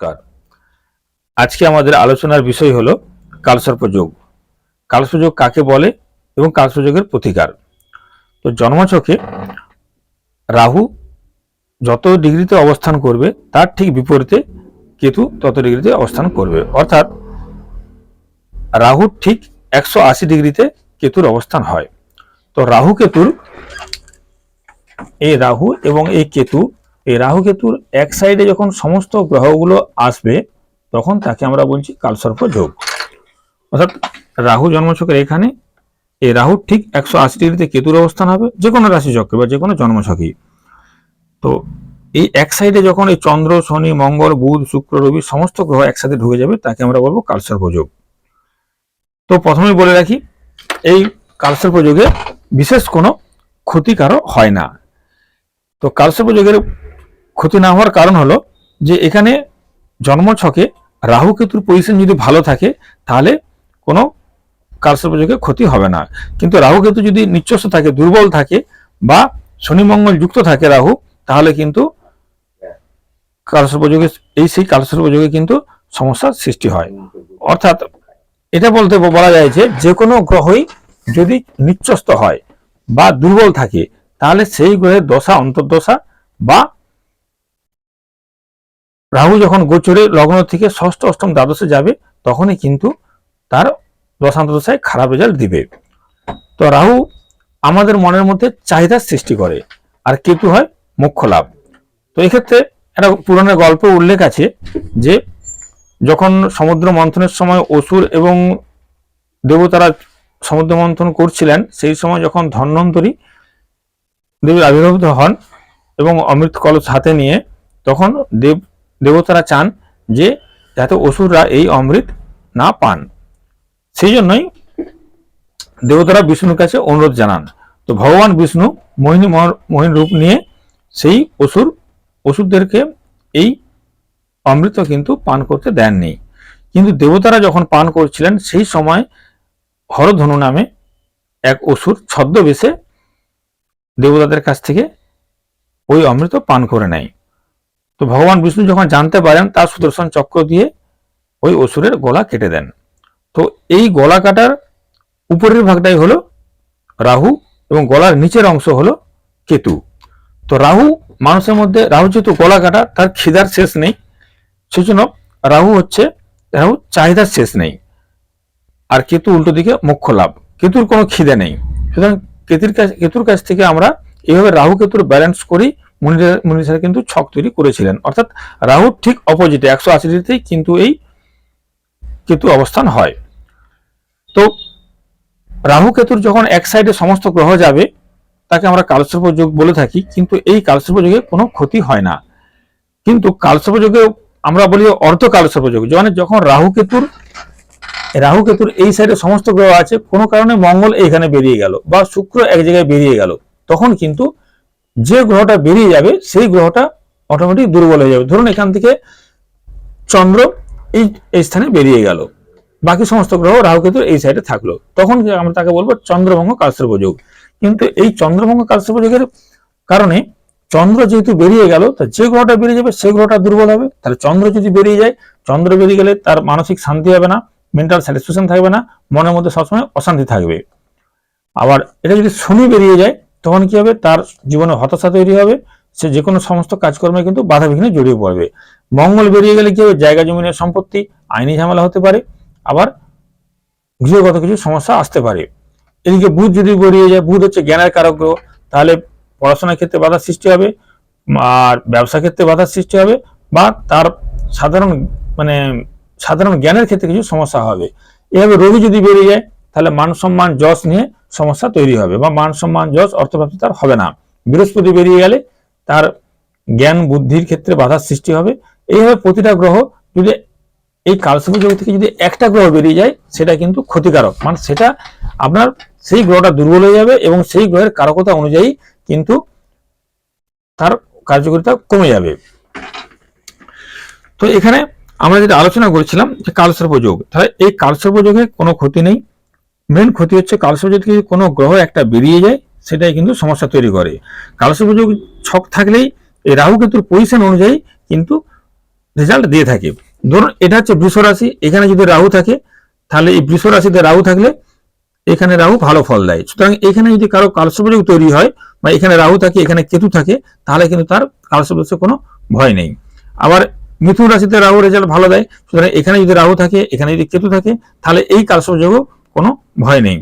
নমস্কার। আজকে আমাদের আলোচনার বিষয় হলো কালসর্পযোগ। কালসর্পযোগ কাকে বলে এবং কালসর্পযোগের প্রতিকার? তো জন্মছকে রাহু যত ডিগ্রিতে অবস্থান করবে, তার ঠিক বিপরীতে কেতু তত ডিগ্রিতে অবস্থান করবে। অর্থাৎ রাহু ঠিক একশো আশি ডিগ্রিতে কেতুর অবস্থান হয়। তো রাহু কেতুর এই রাহু এবং এই কেতু এই রাহু কেতুর এক সাইডে যখন সমস্ত গ্রহগুলো আসবে, তখন তাকে আমরা বলছি কালসর্প যোগ। অর্থাৎ রাহু জন্মছকের এখানে, এই রাহু ঠিক একশো আশি ডিগ্রিতে কেতুর অবস্থান হবে, যে কোনো রাশি চক্রে বা যে কোনো জন্মছকই। তো এই এক সাইডে যখন এই চন্দ্র, শনি, মঙ্গল, বুধ, শুক্র, রবি সমস্ত গ্রহ একসাথে ঢুকে যাবে, তাকে আমরা বলব কালসর্প যোগ। তো প্রথমেই বলে রাখি, এই কালসর্প যোগে বিশেষ কোনো ক্ষতিকারক হয় না। তো কালসর্প যোগের ক্ষতি না হওয়ার কারণ হলো যে এখানে জন্মছকে রাহু কেতুর পজিশন যদি ভালো থাকে, তাহলে কোনো কালসর্পযোগে ক্ষতি হবে না। কিন্তু রাহু কেতু যদি নিচ্ছস্ব থাকে, দুর্বল থাকে বা শনি মঙ্গল যুক্ত থাকে রাহু, তাহলে কিন্তু কালসর্পযোগে এই সেই কালসর্পযোগে কিন্তু সমস্যার সৃষ্টি হয়। অর্থাৎ এটা বলতে বলা যায় যে যে কোনো গ্রহই যদি নিচ্ছস্ত হয় বা দুর্বল থাকে, তাহলে সেই গ্রহের দশা, অন্তর্দশা বা রাহু যখন গোচরে লগ্ন থেকে ষষ্ঠ, অষ্টম দ্বাদশে যাবে, তখনই কিন্তু তার দশান্তদশায় খারাপ রেজাল্ট দিবে। তো রাহু আমাদের মনের মধ্যে চাহিদার সৃষ্টি করে, আর কেতু হয় মোক্ষ লাভ। তো এক্ষেত্রে একটা পুরাণের গল্প উল্লেখ আছে যে, যখন সমুদ্র মন্থনের সময় অসুর এবং দেবতারা সমুদ্র মন্থন করছিলেন, সেই সময় যখন ধন্বন্তরী দেবী আবির্ভূত হন এবং অমৃত কলস হাতে নিয়ে, তখন দেব দেবতারা চান যে যাতে অসুররা এই অমৃত না পান। সেই জন্যই দেবতারা বিষ্ণুর কাছে অনুরোধ জানান। তো ভগবান বিষ্ণু মোহিনী মহ- মোহিনী রূপ নিয়ে সেই অসুর, অসুরদেরকে এই অমৃত কিন্তু পান করতে দেননি। কিন্তু দেবতারা যখন পান করছিলেন, সেই সময় হরধনু নামে এক অসুর ছদ্মবেশে দেবতাদের কাছ থেকে ওই অমৃত পান করে নেয়। তো ভগবান বিষ্ণু যখন জানতে পারেন, তার সুদর্শন চক্র দিয়ে ওই অসুরের গলা কেটে দেন। তো এই গলা কাটার উপরের ভাগটাই হলো রাহু এবং গলার নিচের অংশ হলো কেতু। তো রাহু মানুষের মধ্যে, রাহু যেহেতু গলা কাটা, তার খিদার শেষ নেই। সেজন্য রাহু হচ্ছে, রাহু চাহিদার শেষ নেই। আর কেতু উল্টো দিকে মোক্ষ লাভ। কেতুর কোনো খিদে নেই। সুতরাং কেতুর কাছ কেতুর কাছ থেকে আমরা এইভাবে রাহু কেতুর ব্যালেন্স করি। মুনিরা কিন্তু ছক তৈরি করেছিলেন। অর্থাৎ রাহু ঠিক অপোজিটে একশো আশি ডিগ্রিতেই কিন্তু এই কেতু অবস্থান হয়। তো রাহু কেতুর যখন এক সাইডে সমস্ত গ্রহ যাবে, তাকে আমরা কালসর্প যোগ বলে থাকি, কিন্তু এই কালসর্প যোগে কোনো ক্ষতি হয় না। কিন্তু কালসর্প যোগে আমরা বলি অর্ধ কালসর্প যোগ মানে যখন রাহু কেতুর রাহু কেতুর এই সাইডে সমস্ত গ্রহ আছে, কোনো কারণে মঙ্গল এইখানে বেরিয়ে গেল বা শুক্র এক জায়গায় বেরিয়ে গেল, তখন কিন্তু যে গ্রহটা বেরিয়ে যাবে, সেই গ্রহটা অটোমেটিক দুর্বল হয়ে যাবে। ধরুন এখান থেকে চন্দ্র এই এই স্থানে বেরিয়ে গেল। বাকি সমস্ত গ্রহ রাহুকেতু এই সাইডে থাকল। তখন আমরা তাকে বলব চন্দ্রভঙ্গ কালসর্প যোগ। কিন্তু এই চন্দ্রভঙ্গ কালসর্প যোগের কারণে চন্দ্র যেহেতু বেরিয়ে গেল, তা যে গ্রহটা বেরিয়ে যাবে সেই গ্রহটা দুর্বল হবে। তাহলে চন্দ্র যদি বেরিয়ে যায়, চন্দ্র বেরিয়ে গেলে তার মানসিক শান্তি হবে না মেন্টাল স্যাটিসফ্যাকশন থাকবে না, মনের মধ্যে সবসময় অশান্তি থাকবে। আবার এটা যদি শনি বেরিয়ে যায় তখন কি হবে? তার জীবনে হতাশা তৈরি হবে। সে যে কোনো সমস্ত কাজকর্মে কিন্তু বাধা বিঘ্নে জড়িয়ে পড়বে। মঙ্গল বেরিয়ে গেলে কি হবে? জায়গা, জমিনের সম্পত্তি, আইনি ঝামেলা হতে পারে। আবার গৃহগত কিছু সমস্যা আসতে পারে। এদিকে বুধ যদি বেরিয়ে যায়, বুধ হচ্ছে জ্ঞানের কারক তাহলে পড়াশোনার ক্ষেত্রে বাধার সৃষ্টি হবে আর ব্যবসা ক্ষেত্রে বাধার সৃষ্টি হবে বা তার সাধারণ মানে সাধারণ জ্ঞানের ক্ষেত্রে কিছু সমস্যা হবে। এভাবে রবি যদি বেরিয়ে যায় তাহলে মান সম্মান যশ নিয়ে সমস্যা তৈরি হবে বা মান সম্মান যশ অর্থপ্রাপ্তি তার হবে না। বৃহস্পতি বেরিয়ে গেলে তার জ্ঞান বুদ্ধির ক্ষেত্রে বাধার সৃষ্টি হবে। এইভাবে প্রতিটা গ্রহ যদি এই কালসর্প যোগ থেকে যদি একটা গ্রহ বেরিয়ে যায়, সেটা কিন্তু ক্ষতিকারক। মানে সেটা আপনার সেই গ্রহটা দুর্বল হয়ে যাবে এবং সেই গ্রহের কারকতা অনুযায়ী কিন্তু তার কার্যকারিতা কমে যাবে। তো এখানে আমরা যেটা আলোচনা করেছিলাম যে কালসর্প যোগ। তাহলে এই কালসর্প যোগে কোনো ক্ষতি নেই। মেন ক্ষতি হচ্ছে কালসর্প থেকে কোনো গ্রহ একটা বেরিয়ে যায়, সেটাই কিন্তু সমস্যা তৈরি করে। কালসর্প ছক থাকলেই এই রাহু কেতুর পজিশন অনুযায়ী কিন্তু রেজাল্ট দিয়ে থাকে। ধরুন এটা হচ্ছে বৃষ রাশি, এখানে যদি রাহু থাকে, তাহলে এই বৃষ রাশিতে রাহু থাকলে এখানে রাহু ভালো ফল দেয়। সুতরাং এখানে যদি কারও কালসর্পযোগ তৈরি হয় বা এখানে রাহু থাকে, এখানে কেতু থাকে, তাহলে কিন্তু তার কালসর্পযোগের কোনো ভয় নেই। আবার মিথুন রাশিতে রাহু রেজাল্ট ভালো দেয়, সুতরাং এখানে যদি রাহু থাকে, এখানে যদি কেতু থাকে, তাহলে এই কালসর্পযোগও কোনো ভয় নেই।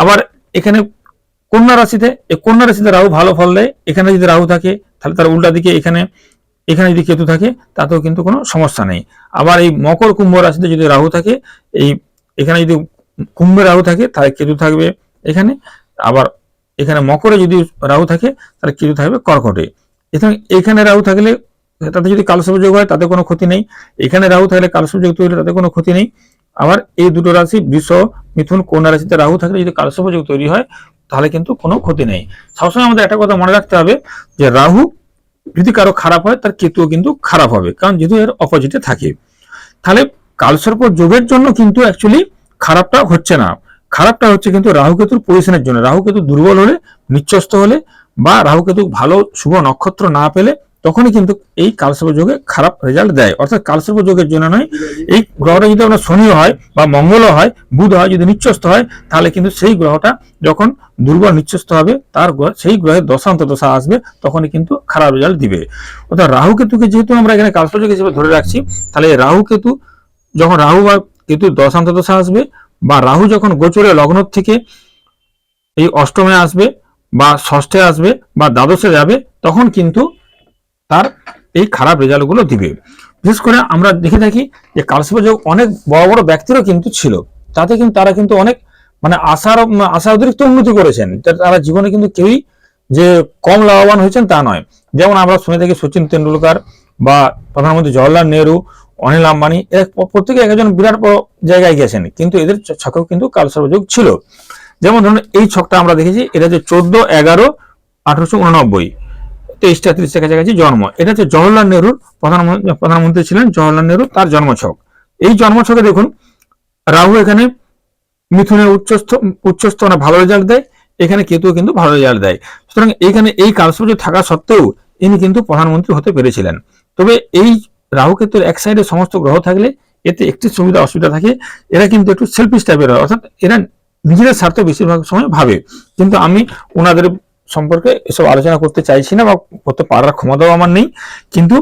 আবার এখানে কন্যা রাশিতে এই কন্যা রাশিতে রাহু ভালো ফল দেয়। এখানে যদি রাহু থাকে, তাহলে তার উল্টা দিকে এখানে এখানে যদি কেতু থাকে, তাতেও কিন্তু কোনো সমস্যা নেই। আবার এই মকর কুম্ভ রাশিতে যদি রাহু থাকে, এই এখানে যদি কুম্ভে রাহু থাকে, তাহলে কেতু থাকবে এখানে। আবার এখানে মকরে যদি রাহু থাকে, তাহলে কেতু থাকবে কর্কটে। এখানে এখানে রাহু থাকলে তাতে যদি কালসর্পযোগ হয়, তাতে কোনো ক্ষতি নেই। এখানে রাহু থাকলে কালসর্পযোগ তৈরি তাতে কোনো ক্ষতি নেই। আবার এই দুটো রাশি বৃষ, মিথুন, কন্যা রাশিতে রাহু থাকলে যদি কালসর্পযোগ তৈরি হয়, তাহলে কিন্তু কোনো ক্ষতি নেই। সবসময় আমাদের একটা কথা মনে রাখতে হবে যে, রাহু যদি কারও খারাপ হয়, তার কেতুও কিন্তু খারাপ হবে, কারণ যেহেতু এর অপোজিটে থাকে। তাহলে কালসর্প যোগের জন্য কিন্তু অ্যাকচুয়ালি খারাপটা হচ্ছে না। খারাপটা হচ্ছে কিন্তু রাহু কেতুর পজিশনের জন্য। রাহু কেতু দুর্বল হলে নিচ্ছস্ত হলে বা রাহু কেতু ভালো শুভ নক্ষত্র না পেলে তখনই কিন্তু এই কালসর্প যোগে খারাপ রেজাল্ট দেয়। অর্থাৎ কালসর্প যোগের জন্য নয়, এই গ্রহটা যদি আমরা শনিও হয় বা মঙ্গলও হয়, বুধ হয় যদি নিচ্ছস্ত হয়, তাহলে কিন্তু সেই গ্রহটা যখন দুর্বল নিচ্ছস্ত হবে, তার সেই গ্রহের দশান্ত দশা আসবে, তখনই কিন্তু খারাপ রেজাল্ট দিবে। অর্থাৎ রাহু কেতুকে যেহেতু আমরা এখানে কালসর্প যোগ হিসেবে ধরে রাখছি, তাহলে রাহু কেতু, যখন রাহু বা কেতু দশান্ত দশা আসবে বা রাহু যখন গোচরে লগ্ন থেকে এই অষ্টমে আসবে বা ষষ্ঠে আসবে বা দ্বাদশে যাবে, তখন কিন্তু তার এই খারাপ রেজাল্টগুলো দিবে। বিশেষ করে আমরা দেখে থাকি যে কালসর্পযোগ অনেক বড় বড় ব্যক্তিরও কিন্তু ছিল। তাতে কিন্তু তারা কিন্তু অনেক মানে আশার আশা অতিরিক্ত উন্নতি করেছেন। তারা জীবনে কিন্তু কেউই যে কম লাভবান হয়েছেন তা নয়। যেমন আমরা শুনে থাকি সচিন তেন্ডুলকার বা প্রধানমন্ত্রী জওয়াহরলাল নেহরু, অনিল আম্বানি, এরা প্রত্যেকে একজন বিরাট বড় জায়গায় গেছেন কিন্তু এদের ছকেও কিন্তু কালসর্পযোগ ছিল। যেমন ধরুন এই ছকটা আমরা দেখেছি, এটা যে চোদ্দ, এগারো, আঠারোশো উননব্বই। তেইশটা, তিরিশটা কাছাকাছি জন্ম। এটা হচ্ছে জওহরলাল নেহরুর প্রধানমন্ত্রী প্রধানমন্ত্রী ছিলেন জওহরলাল নেহরু, তার জন্মছক। এই জন্মছকে দেখুন, রাহু এখানে মিথুনের উচ্চস্থ উচ্চস্থ মানে ভালো রেজাল্ট দেয়, এখানে কেতু কিন্তু ভালো রেজাল্ট দেয়। সুতরাং এইখানে এই কালসর্প থাকা সত্ত্বেও ইনি কিন্তু প্রধানমন্ত্রী হতে পেরেছিলেন। তবে এই রাহু কেতুর এক সাইডে সমস্ত গ্রহ থাকলে এতে একটি সুবিধা অসুবিধা থাকে, এরা কিন্তু একটু সেলফিশ টাইপের হয়। অর্থাৎ এরা নিজেদের স্বার্থ বেশিরভাগ সময় ভাবে। কিন্তু আমি ওনাদের সম্পর্কে এসব আলোচনা করতে চাইছি না বা করতে পারার ক্ষমতাও আমার নেই। কিন্তু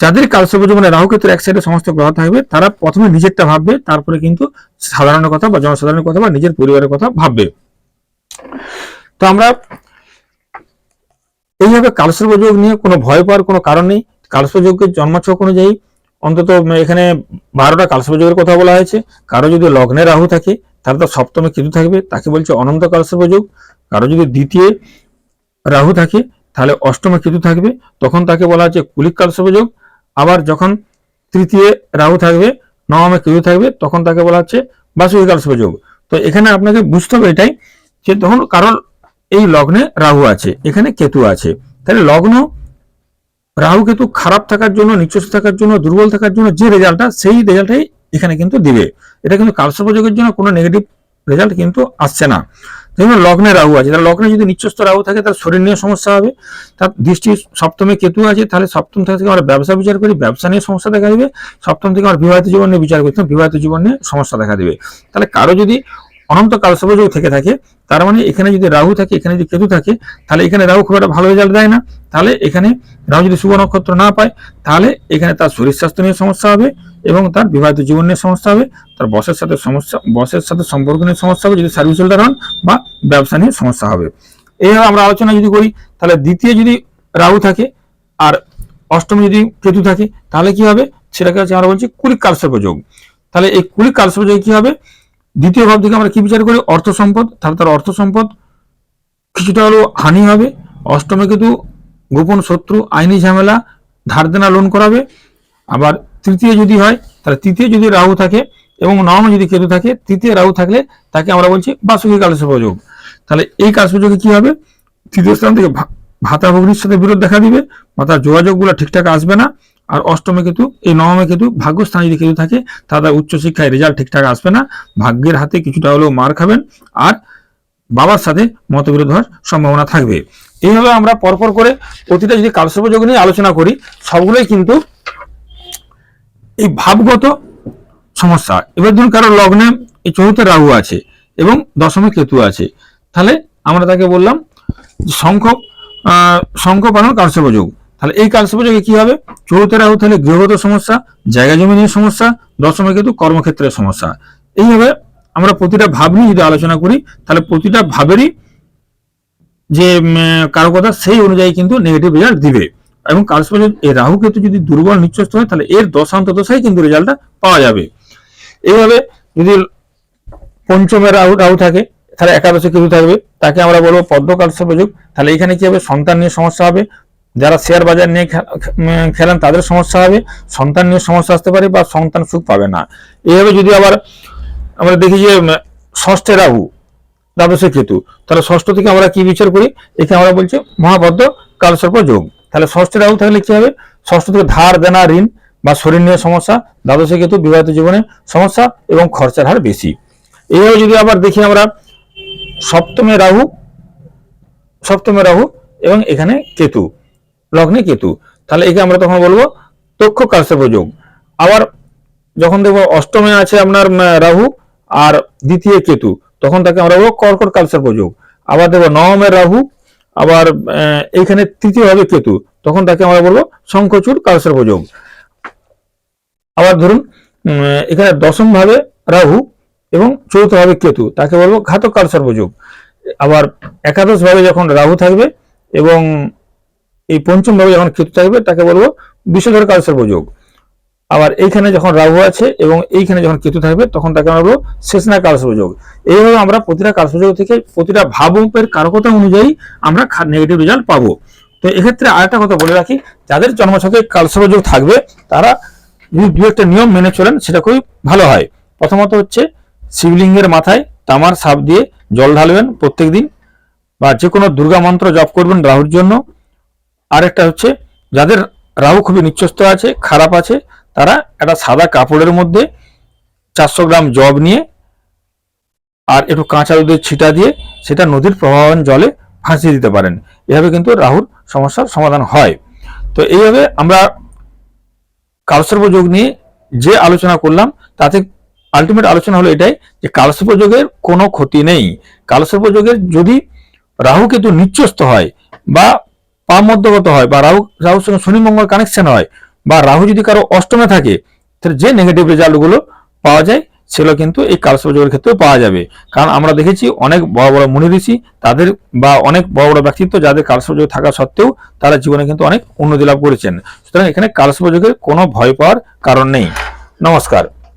যাদের কালসর্প জীবনে রাহু কেতুর এক সাইডে সমস্ত গ্রহ থাকবে, তারা প্রথমে নিজেরটা ভাববে, তারপরে কিন্তু সাধারণের কথা বা জনসাধারণের কথা বা নিজের পরিবারের কথা ভাববে। তো আমরা এইভাবে কালসর্প যোগ নিয়ে কোনো ভয় পাওয়ার কোনো কারণ নেই। কালসর্প যোগের জন্মাছক অনুযায়ী অন্তত এখানে বারোটা কালসর্প যোগের কথা বলা হয়েছে। কারও যদি লগ্নে রাহু থাকে তাহলে তো সপ্তমে কেতু থাকবে, তাকে বলছে অনন্ত কালসর্প যোগ। কারও যদি দ্বিতীয় রাহু থাকে, তাহলে অষ্টমে কেতু থাকবে। তখন তাকে বলা হচ্ছে কুলিক কালসর্প যোগ। আবার যখন তৃতীয় রাহু থাকবে, নবমে কেতু থাকবে, তখন তাকে বলা হচ্ছে বাসুকি কালসর্প যোগ। তো এখানে আপনাকে বুঝতে হবে এটাই যে তখন কারণ এই লগ্নে রাহু আছে, এখানে কেতু আছে। তাহলে লগ্ন রাহু কেতু খারাপ থাকার জন্য নিচস্ত থাকার জন্য, দুর্বল থাকার জন্য যে রেজাল্টটা, সেই রেজাল্টটাই এখানে কিন্তু দিবে। এটা কিন্তু কালসর্পযোগের জন্য কোনো নেগেটিভ রেজাল্ট কিন্তু আসছে না। যেমন লগ্নে রাহু আছে। তাহলে লগ্নে যদি নিচস্ত রাহু থাকে তার শরীর নিয়ে সমস্যা হবে। তার দৃষ্টি সপ্তমে কেতু আছে, তাহলে সপ্তম থেকে আমরা ব্যবসা বিচার করি, ব্যবসা নিয়ে সমস্যা দেখা দেবে। সপ্তম থেকে আমরা বিবাহিত জীবন নিয়ে বিচার করি বিবাহিত জীবন নিয়ে সমস্যা দেখা দেবে। তাহলে কারও যদি অনন্ত কালসর্পযোগ থেকে থাকে। তার মানে এখানে যদি রাহু থাকে, এখানে যদি কেতু থাকে, তাহলে এখানে রাহু খুব একটা ভালো রেজাল্ট দেয় না। তাহলে এখানে রাহু যদি শুভ নক্ষত্র না পায়, তাহলে এখানে তার শরীর স্বাস্থ্য নিয়ে সমস্যা হবে এবং তার বিবাহিত জীবন নিয়ে সমস্যা হবে। তার বসের সাথে সমস্যা, বসের সাথে সম্পর্ক নিয়ে সমস্যা হবে, যদি সার্ভিস হোল্ডার হন বা ব্যবসা নিয়ে সমস্যা হবে। এইভাবে আমরা আলোচনা যদি করি, তাহলে দ্বিতীয় যদি রাহু থাকে আর অষ্টমী যদি কেতু থাকে, তাহলে কি হবে? সেটাকে আমরা বলছি কুলিক কালসর্প যোগ। তাহলে এই কুলিক কালসর্প যোগে কি হবে? দ্বিতীয় ভাব থেকে আমরা কি বিচার করি? অর্থ সম্পদ। তাহলে তার অর্থ সম্পদ কিছুটা হলেও হানি হবে। অষ্টমে কিন্তু গোপন শত্রু, আইনি ঝামেলা, ধার দেনা লোন করাবে। আবার তৃতীয় যদি হয়, তাহলে তৃতীয় যদি রাহু থাকে এবং নবমে যদি কেতু থাকে, তৃতীয় রাহু থাকলে তাকে আমরা বলছি বাসুকি কালসর্প যোগ তাহলে এই কালসর্প কি হবে? তৃতীয় স্থান থেকে ভাতা ভগ্নির সাথে বিরোধ দেখা দিবে। বা তার যোগাযোগগুলো ঠিকঠাক আসবে না। আর অষ্টমে কেতু এই নবমে কেতু ভাগ্যস্থানে যদি কেতু থাকে তাহলে উচ্চশিক্ষায় রেজাল্ট ঠিকঠাক আসবে না। ভাগ্যের হাতে কিছুটা হলেও মার খাবেন আর বাবার সাথে মতবিরোধ হওয়ার সম্ভাবনা থাকবে। এইভাবে আমরা পরপর করে প্রতিটা যদি কালসর্পযোগ নিয়ে আলোচনা করি, সবগুলোই কিন্তু এই ভাবগত সমস্যা। এবার ধরুন কারও লগ্নে এই চতুর্থ রাহু আছে এবং দশমে কেতু আছে। তাহলে আমরা তাকে বললাম শঙ্খ শঙ্খ পালন কালসর্পযোগ তাহলে এই কালসর্পযোগে কি হবে? চতুর্থ রাহু তাহলে গৃহগত সমস্যা জায়গা জমি নিয়ে সমস্যা দশমে কেতু কর্মক্ষেত্রের সমস্যা। এইভাবে আমরা প্রতিটা ভাব নিয়ে যদি আলোচনা করি তাহলে প্রতিটা ভাবেরই যে উম, কথা সেই অনুযায়ী কিন্তু নেগেটিভ রেজাল্ট দিবে। এবং কালসর্পযোগ এই রাহু কেতু যদি দুর্বল নিচ্ছস্ত হয় তাহলে এর দশান্ত দশায় কিন্তু রেজাল্টটা পাওয়া যাবে। এইভাবে যদি পঞ্চমে রাহু রাহু থাকে তাহলে একাদশে কেতু থাকবে তাকে আমরা বলব পদ্ম কালসর্পযোগ তাহলে এখানে কি হবে? সন্তান নিয়ে সমস্যা হবে যারা শেয়ার বাজার নিয়ে খেলেন তাদের সমস্যা হবে, সন্তান নিয়ে সমস্যা আসতে পারে বা সন্তান সুখ পাবে না। এইভাবে যদি আবার আমরা দেখি যে ষষ্ঠে রাহু, দ্বাদশে কেতু, তাহলে ষষ্ঠ থেকে আমরা কি বিচার করি? এখানে আমরা বলছি মহাবদ্ধ কালসর্প যোগ। তাহলে ষষ্ঠে রাহু থাকলে কি হবে? ষষ্ঠ থেকে ধার দেনা ঋণ বা শরীর নিয়ে সমস্যা, দ্বাদশে কেতু বিবাহিত জীবনে সমস্যা এবং খরচার হার বেশি। এইভাবে যদি আবার দেখি আমরা সপ্তমে রাহু সপ্তমে রাহু এবং এখানে কেতু। লগ্নে কেতু। তাহলে একে আমরা তখন বলব তক্ষ কালসর্প যোগ। আবার যখন দেখব অষ্টমে আছে আপনার রাহু আর দ্বিতীয় কেতু, তখন তাকে আমরা বলব কর্কট কালসর্প যোগ। আবার দেখব নবমের রাহু, আবার এইখানে তৃতীয় হবে কেতু, তখন তাকে আমরা বলব শঙ্খচূড় কালসর্প যোগ। আবার ধরুন এখানে দশম ভাবে রাহু এবং চতুর্থ ভাবে কেতু, তাকে বলব ঘাতক কালসর্প যোগ। আবার একাদশ ভাবে যখন রাহু থাকবে এবং এই পঞ্চম ভাবে যখন কেতু থাকবে, তাকে বলব বিষধর কালসর্প যোগ আবার এইখানে যখন রাহু আছে এবং এইখানে যখন কেতু থাকবে, তখন তাকে আমরা বলব শেষনা কালসর্পযোগ এইভাবে আমরা প্রতিটা কালসর্পযোগ থেকে প্রতিটা ভাবপের কারকতা অনুযায়ী আমরা নেগেটিভ রেজাল্ট পাবো। তো এক্ষেত্রে আরেকটা কথা বলে রাখি, যাদের জন্মছকে কালসর্পযোগ থাকবে, তারা দু একটা নিয়ম মেনে চলেন, সেটা খুবই ভালো হয়। প্রথমত হচ্ছে শিবলিঙ্গের মাথায় তামার সাপ দিয়ে জল ঢালবেন প্রত্যেকদিন, বা যে কোনো দুর্গা মন্ত্র জপ করবেন রাহুর জন্য। আরেকটা হচ্ছে, যাদের রাহু খুবই নিচ্ছস্ত আছে, খারাপ আছে, তারা একটা সাদা কাপড়ের মধ্যে চারশো গ্রাম জব নিয়ে আর একটু কাঁচা দুধের ছিটা দিয়ে সেটা নদীর প্রবাহমান জলে ভাসিয়ে দিতে পারেন। এভাবে কিন্তু রাহুর সমস্যার সমাধান হয়। তো এইভাবে আমরা কালসর্প যোগ নিয়ে যে আলোচনা করলাম, তাতে আলটিমেট আলোচনা হলো এটাই যে কালসর্প যোগের কোনো ক্ষতি নেই। কালসর্প যোগের যদি রাহু কেতু নিচ্ছস্ত হয় বা পা মধ্যগত হয় বা রাহু, রাহুর সঙ্গে শনি মঙ্গল কানেকশন হয় বা রাহু যদি কারও অষ্টমে থাকে, তাহলে যে নেগেটিভ রেজাল্টগুলো পাওয়া যায়, সেগুলো কিন্তু এই কালসর্প যোগের ক্ষেত্রেও পাওয়া যাবে। কারণ আমরা দেখেছি অনেক বড় বড় মুনি ঋষি তাদের বা অনেক বড় বড় ব্যক্তিত্ব যাদের কালসর্প যোগ থাকা সত্ত্বেও তারা জীবনে কিন্তু অনেক উন্নতি লাভ করেছেন। সুতরাং এখানে কালসর্প যোগের কোনো ভয় পাওয়ার কারণ নেই। নমস্কার।